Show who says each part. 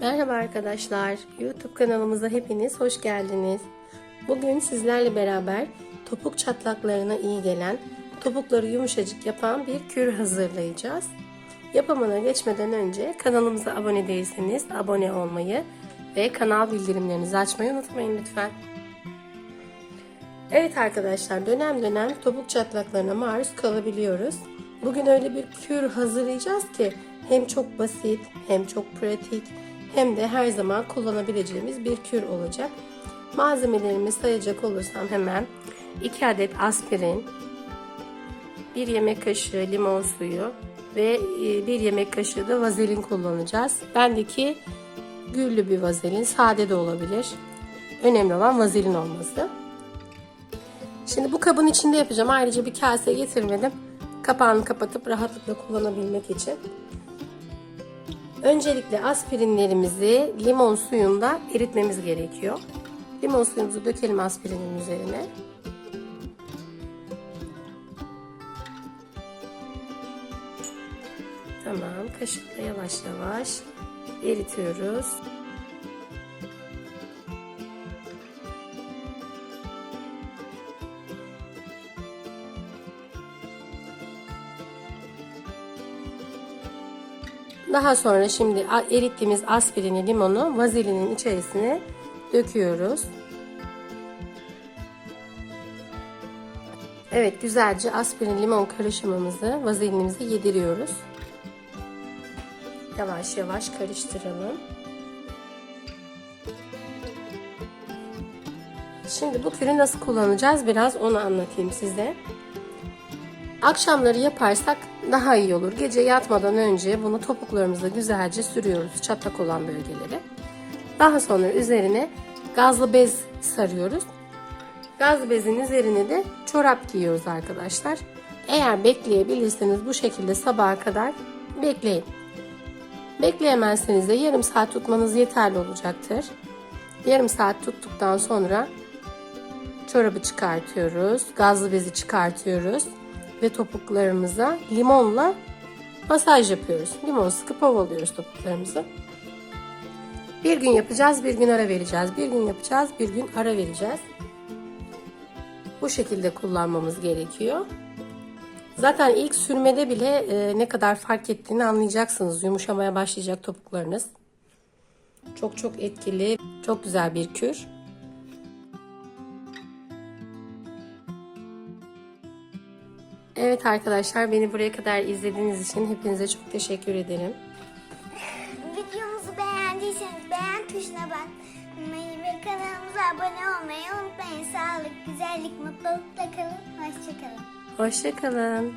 Speaker 1: Merhaba arkadaşlar. YouTube kanalımıza hepiniz hoş geldiniz. Bugün sizlerle beraber topuk çatlaklarına iyi gelen, topukları yumuşacık yapan bir kür hazırlayacağız. Yapımına geçmeden önce kanalımıza abone değilseniz abone olmayı ve kanal bildirimlerinizi açmayı unutmayın lütfen. Evet arkadaşlar dönem dönem topuk çatlaklarına maruz kalabiliyoruz. Bugün öyle bir kür hazırlayacağız ki hem çok basit hem çok pratik hem de her zaman kullanabileceğimiz bir kür olacak. Malzemelerimi sayacak olursam hemen 2 adet aspirin, 1 yemek kaşığı limon suyu ve 1 yemek kaşığı da vazelin kullanacağız. Bendeki güllü bir vazelin, sade de olabilir. Önemli olan vazelin olması. Şimdi bu kabın içinde yapacağım. Ayrıca bir kase getirmedim. Kapağını kapatıp rahatlıkla kullanabilmek için. Öncelikle aspirinlerimizi limon suyunda eritmemiz gerekiyor. Limon suyumuzu dökelim aspirinin üzerine. Tamam, kaşıkla yavaş yavaş eritiyoruz. Daha sonra şimdi erittiğimiz aspirini, limonu vazelinin içerisine döküyoruz. Evet güzelce aspirin limon karışımımızı vazelinimize yediriyoruz. Yavaş yavaş karıştıralım. Şimdi bu kürü nasıl kullanacağız biraz onu anlatayım size. Akşamları yaparsak daha iyi olur. Gece yatmadan önce bunu topuklarımızla güzelce sürüyoruz çatlak olan bölgeleri. Daha sonra üzerine gazlı bez sarıyoruz. Gazlı bezin üzerine de çorap giyiyoruz arkadaşlar. Eğer bekleyebilirseniz bu şekilde sabaha kadar bekleyin. Bekleyemezseniz de yarım saat tutmanız yeterli olacaktır. Yarım saat tuttuktan sonra çorabı çıkartıyoruz. Gazlı bezi çıkartıyoruz ve topuklarımıza limonla masaj yapıyoruz. Limon sıkıp ovalıyoruz topuklarımızı. Bir gün yapacağız, bir gün ara vereceğiz. Bir gün yapacağız, bir gün ara vereceğiz. Bu şekilde kullanmamız gerekiyor. Zaten ilk sürmede bile e, ne kadar fark ettiğini anlayacaksınız. Yumuşamaya başlayacak topuklarınız. Çok çok etkili, çok güzel bir kür. Evet arkadaşlar beni buraya kadar izlediğiniz için hepinize çok teşekkür ederim.
Speaker 2: Videomuzu beğendiyseniz beğen tuşuna basmayı ve kanalımıza abone olmayı unutmayın. Sağlık, güzellik, mutlulukla kalın. Hoşçakalın.
Speaker 1: Hoşçakalın.